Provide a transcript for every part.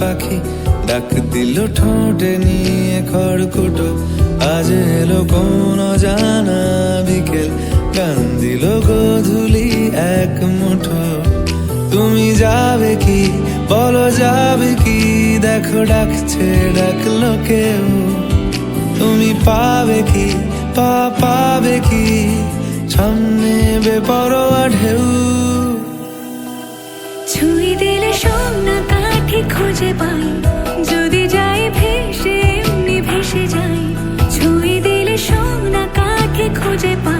পাখি ডাক দিল ঠোঁটে নিয়ে খড়কুটো। আজ এলো কোন জানা বিকেল। গান দিল গোধুলি এক মুঠো। তুমি যাবে কি? বলো যাবে কি? দেখো ডাকছে, ডাকলো কেউ। তুমি পাবে কি? পা পাবে কি? সামনে বেপরোয়া ঢেউ। খুঁজে পাই। যদি যাই ভেসে এমনি ভেসে যাই। ছুঁয়ে দিলে সোনা কাকে খুঁজে পাই?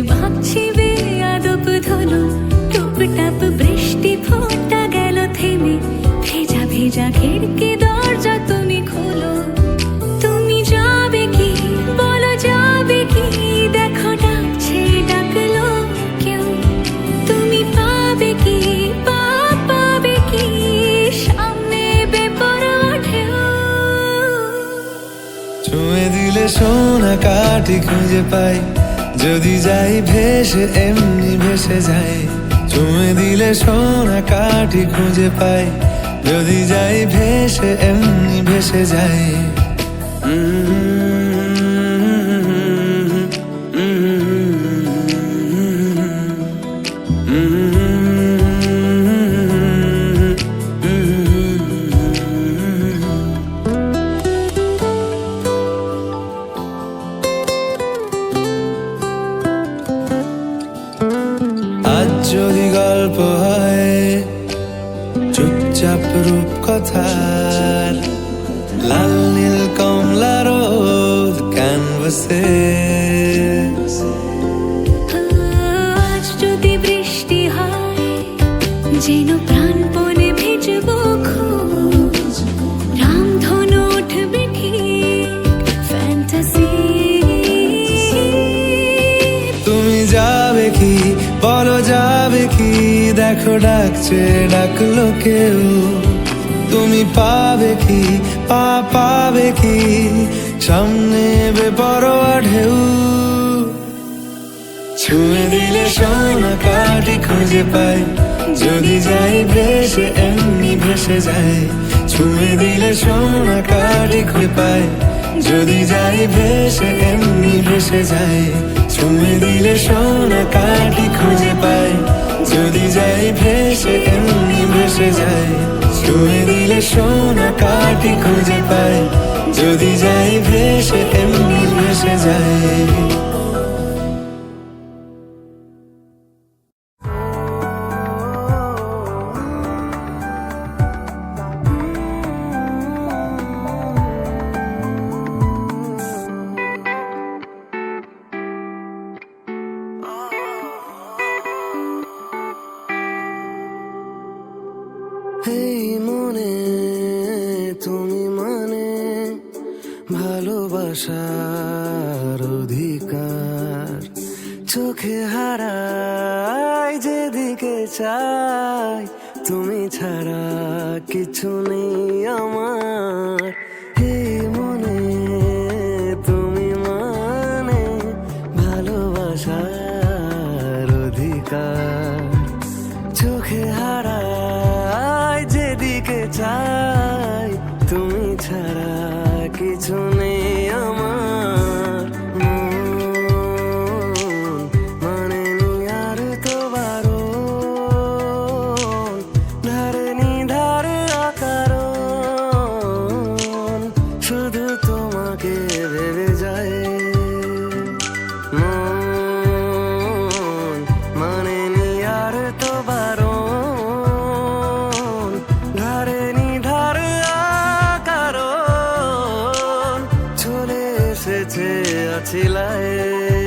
ভাবছি বেয়াদব ধলো টুপটাপ বৃষ্টি ফোটা গেল থেমে। ভেজা ভেজা খিড়কি দরজা তুমি খোলো। তুমি যাবে কি? বলো যাবে কি? দেখো ডাকছে কেউ। তুমি পাবে কি? পাবে কি? সামনে বেপরোয়া ঢেউ। ছুঁয়ে দিলে সোনা কাঠি খুঁজে পাই। যদি যাই, ভেসে এমনি ভেসে যাই। চুমে দিলে সোনা কাঠি খুঁজে পাই। যদি যাই, ভেসে এমনি ভেসে যাই। চুপচাপ রূপ কথার। লাল নীল কমলা রোদ ক্যানভাসে আজ যদি বৃষ্টি হয় যেন প্রাণপণে ভিজবো খোঁজ। রামধনু উঠবে ঠিক ফ্যান্টাসি তুমি যাবে কি বলো যাবে কি? দেখো ডাকছে, ডাকলো কেউ। তুমি পাবে কি, পা পাবে কি? সামনে বেপরোয়া ঢেউ। ছুঁয়ে দিলে সোনা কাঠি খুঁজে পাই। যদি যাই ভেসে, এমনি ভেসে যাই। ছুঁয়ে দিলে সোনা কাঠি খুঁজে পাই। যদি যাই ভেসে, এমনি ভেসে যাই। ছুঁয়ে দিলে সোনা যাই ভেসে এমনি ভেসে যায়। ছুঁয়ে দিলে সোনা কাটি খুঁজে পায়। যদি যাই ভেসে এমনি ভেসে যাই এই মনে, তুমি মানে ভালোবাসার অধিকার। চোখে হারাই যেদিকে চাই, তুমি ছাড়া কিছু নেই আমার। ছিলায়।